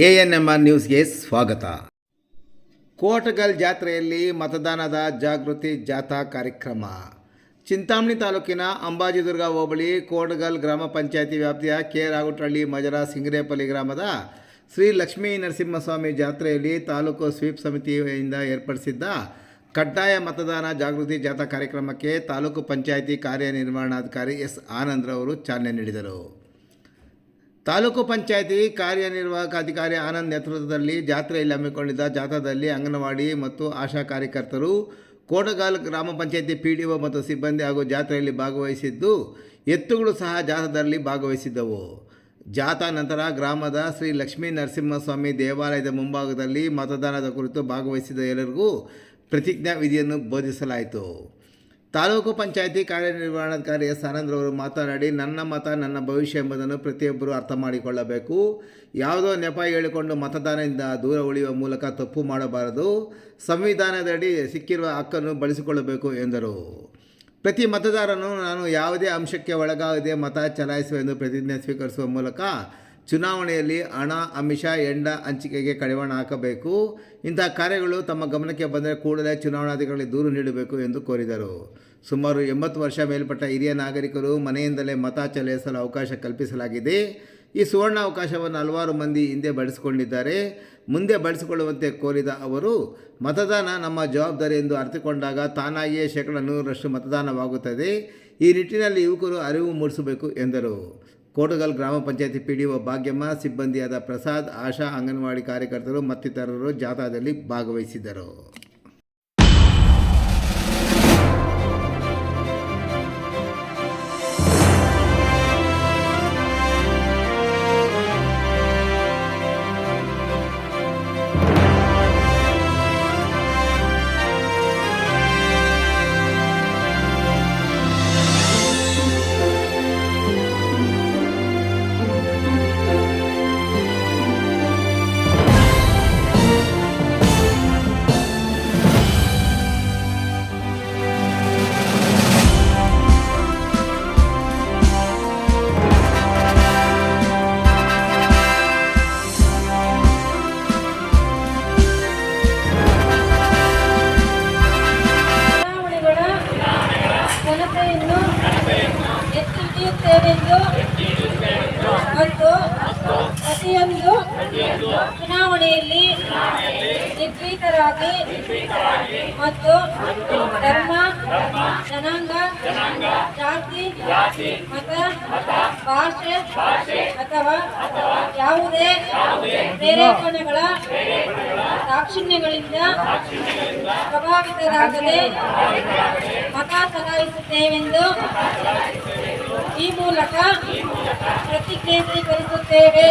A N M R ನ್ಯೂಸ್ಗೆ ಸ್ವಾಗತ. ಕೋಟಗಲ್ ಜಾತ್ರೆಯಲ್ಲಿ ಮತದಾನದ ಜಾಗೃತಿ ಜಾಥಾ ಕಾರ್ಯಕ್ರಮ. ಚಿಂತಾಮಣಿ ತಾಲೂಕಿನ ಅಂಬಾಜಿದುರ್ಗ ಹೋಬಳಿ ಕೋಟಗಲ್ ಗ್ರಾಮ ಪಂಚಾಯಿತಿ ವ್ಯಾಪ್ತಿಯ ಕೆ ರಾಗುಟಳ್ಳಿ ಮಜರ ಸಿಂಗರೇಪಲ್ಲಿ ಗ್ರಾಮದ ಶ್ರೀ ಲಕ್ಷ್ಮೀ ನರಸಿಂಹಸ್ವಾಮಿ ಜಾತ್ರೆಯಲ್ಲಿ ತಾಲೂಕು ಸ್ವೀಪ್ ಸಮಿತಿಯಿಂದ ಏರ್ಪಡಿಸಿದ್ದ ಕಡ್ಡಾಯ ಮತದಾನ ಜಾಗೃತಿ ಜಾಥಾ ಕಾರ್ಯಕ್ರಮಕ್ಕೆ ತಾಲೂಕು ಪಂಚಾಯಿತಿ ಕಾರ್ಯನಿರ್ವಹಣಾಧಿಕಾರಿ ಎಸ್ ಆನಂದ್ರವರು ಚಾಲನೆ ನೀಡಿದರು. ತಾಲೂಕು ಪಂಚಾಯಿತಿ ಕಾರ್ಯನಿರ್ವಾಹಕ ಅಧಿಕಾರಿ ಆನಂದ್ ನೇತೃತ್ವದಲ್ಲಿ ಜಾತ್ರೆಯಲ್ಲಿ ಹಮ್ಮಿಕೊಂಡಿದ್ದ ಜಾಥಾದಲ್ಲಿ ಅಂಗನವಾಡಿ ಮತ್ತು ಆಶಾ ಕಾರ್ಯಕರ್ತರು ಕೋಟಗಾಲ್ ಗ್ರಾಮ ಪಂಚಾಯಿತಿ ಪಿ ಡಿ ಒ ಮತ್ತು ಸಿಬ್ಬಂದಿ ಹಾಗೂ ಜಾತ್ರೆಯಲ್ಲಿ ಭಾಗವಹಿಸಿದ್ದು, ಎತ್ತುಗಳು ಸಹ ಜಾಥಾದಲ್ಲಿ ಭಾಗವಹಿಸಿದ್ದವು. ಜಾಥಾ ನಂತರ ಗ್ರಾಮದ ಶ್ರೀ ಲಕ್ಷ್ಮೀ ನರಸಿಂಹಸ್ವಾಮಿ ದೇವಾಲಯದ ಮುಂಭಾಗದಲ್ಲಿ ಮತದಾನದ ಕುರಿತು ಭಾಗವಹಿಸಿದ ಎಲ್ಲರಿಗೂ ಪ್ರತಿಜ್ಞಾ ವಿಧಿಯನ್ನು ಬೋಧಿಸಲಾಯಿತು. ತಾಲೂಕು ಪಂಚಾಯಿತಿ ಕಾರ್ಯನಿರ್ವಹಣಾಧಿಕಾರಿ ಎಸ್ ಆನಂದ್ರವರು ಮಾತನಾಡಿ, ನನ್ನ ಮತ, ನನ್ನ ಭವಿಷ್ಯ ಎಂಬುದನ್ನು ಪ್ರತಿಯೊಬ್ಬರು ಅರ್ಥ ಮಾಡಿಕೊಳ್ಳಬೇಕು. ಯಾವುದೋ ನೆಪ ಹೇಳಿಕೊಂಡು ಮತದಾನದಿಂದ ದೂರ ಉಳಿಯುವ ಮೂಲಕ ತಪ್ಪು ಮಾಡಬಾರದು. ಸಂವಿಧಾನದಡಿ ಸಿಕ್ಕಿರುವ ಹಕ್ಕನ್ನು ಬಳಸಿಕೊಳ್ಳಬೇಕು ಎಂದರು. ಪ್ರತಿ ಮತದಾರನು ನಾನು ಯಾವುದೇ ಅಂಶಕ್ಕೆ ಒಳಗಾಗದೆ ಮತ ಚಲಾಯಿಸುವ ಎಂದು ಪ್ರತಿಜ್ಞೆ ಸ್ವೀಕರಿಸುವ ಮೂಲಕ ಚುನಾವಣೆಯಲ್ಲಿ ಹಣ, ಅಮಿಷ ಎಂಡ ಹಂಚಿಕೆಗೆ ಕಡಿವಾಣ ಹಾಕಬೇಕು. ಇಂತಹ ಕಾರ್ಯಗಳು ತಮ್ಮ ಗಮನಕ್ಕೆ ಬಂದರೆ ಕೂಡಲೇ ಚುನಾವಣಾಧಿಕಾರಿಗಳಿಗೆ ದೂರು ನೀಡಬೇಕು ಎಂದು ಕೋರಿದರು. ಸುಮಾರು ಎಂಬತ್ತು ವರ್ಷ ಮೇಲ್ಪಟ್ಟ ಹಿರಿಯ ನಾಗರಿಕರು ಮನೆಯಿಂದಲೇ ಮತ ಚಲಾಯಿಸಲು ಅವಕಾಶ ಕಲ್ಪಿಸಲಾಗಿದೆ. ಈ ಸುವರ್ಣ ಅವಕಾಶವನ್ನು ಹಲವಾರು ಮಂದಿ ಹಿಂದೆ ಬಳಸಿಕೊಂಡಿದ್ದಾರೆ. ಮುಂದೆ ಬಳಸಿಕೊಳ್ಳುವಂತೆ ಕೋರಿದ ಅವರು, ಮತದಾನ ನಮ್ಮ ಜವಾಬ್ದಾರಿ ಎಂದು ಅರ್ಥಕೊಂಡಾಗ ತಾನಾಗಿಯೇ ಶೇಕಡ ನೂರರಷ್ಟು ಮತದಾನವಾಗುತ್ತದೆ. ಈ ನಿಟ್ಟಿನಲ್ಲಿ ಯುವಕರು ಅರಿವು ಮೂಡಿಸಬೇಕು ಎಂದರು. ಕೋಟಗಲ್ ಗ್ರಾಮ ಪಂಚಾಯತಿ ಪಿ ಡಿ ಒ ಭಾಗ್ಯಮ್ಮ, ಸಿಬ್ಬಂದಿಯಾದ ಪ್ರಸಾದ್, ಆಶಾ, ಅಂಗನವಾಡಿ ಕಾರ್ಯಕರ್ತರು ಮತ್ತಿತರರು ಜಾಥಾದಲ್ಲಿ ಭಾಗವಹಿಸಿದ್ದರು. ಘನತೆಯನ್ನು ಎತ್ತಿ ಹಿಡಿಯುತ್ತೇವೆಂದು ಮತ್ತು ಪ್ರತಿಯೊಂದು ಚುನಾವಣೆಯಲ್ಲಿ ನಿರ್ಭೀತರಾಗಿ ಮತ್ತು ಧರ್ಮ ಜನಾಂಗ, ಜಾತಿ, ಮತ, ಭಾಷೆ ಅಥವಾ ಯಾವುದೇ ಪ್ರೇರೇಪಣೆಗಳ ದಾಕ್ಷಿಣ್ಯಗಳಿಂದ ಪ್ರಭಾವಿತರಾಗದೆ ಮತ ಸಲಾಯಿಸುತ್ತೇವೆಂದು ಈ ಮೂಲಕ ಪ್ರತಿಕೇಂದ್ರೀಕರಿಸುತ್ತೇವೆ.